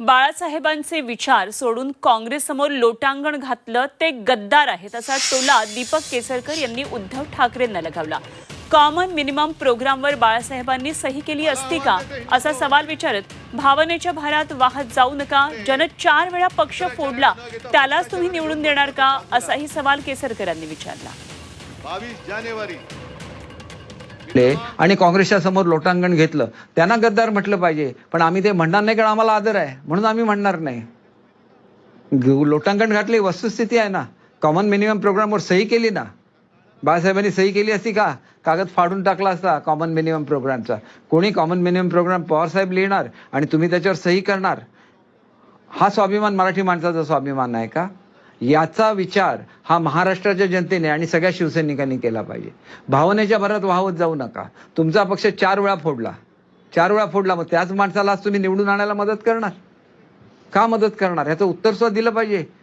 बाळासाहेबांचे विचार सोडून काँग्रेससमोर लोटांगण घातलं ते गद्दार आहेत असा टोला दीपक केसरकर यांनी उद्धव ठाकरेंना लगावला. कॉमन मिनिमम प्रोग्रामवर बाळासाहेबांनी सही केली असती का? असा सवाल विचारत भावनेच्या भारात वाहत जाऊ नका ज्यानं चार वेळा पक्ष फोडला त्यालाच तुम्ही निवडून देणार का? असाही सवाल केसरकरांनी विचारला. बावीस जानेवारी आणि काँग्रेसच्या समोर लोटांगण घेतलं. त्यांना गद्दार म्हटलं पाहिजे. पण आम्ही ते म्हणणार नाही कारण आम्हाला आदर आहे. म्हणून आम्ही म्हणणार नाही. लोटांगण घातली वस्तुस्थिती आहे ना. कॉमन मिनिमम प्रोग्रामवर सही केली ना. बाळासाहेबांनी सही केली असती का? कागद फाडून टाकला असता कॉमन मिनिमम प्रोग्रामचा कोणी कॉमन मिनिमम प्रोग्राम पवारसाहेब लिहिणार आणि तुम्ही त्याच्यावर सही करणार? हा स्वाभिमान मराठी माणसाचा स्वाभिमान आहे का? याचा विचार हा महाराष्ट्राच्या जनतेने आणि सगळ्या शिवसैनिकांनी केला पाहिजे. भावनेच्या भरात वाहवत जाऊ नका. तुमचा पक्ष चार वेळा फोडला. चार वेळा फोडला मग त्याच माणसाला आज तुम्ही निवडून आणायला मदत करणार? का मदत करणार? ह्याचं उत्तर सुद्धा दिलं पाहिजे.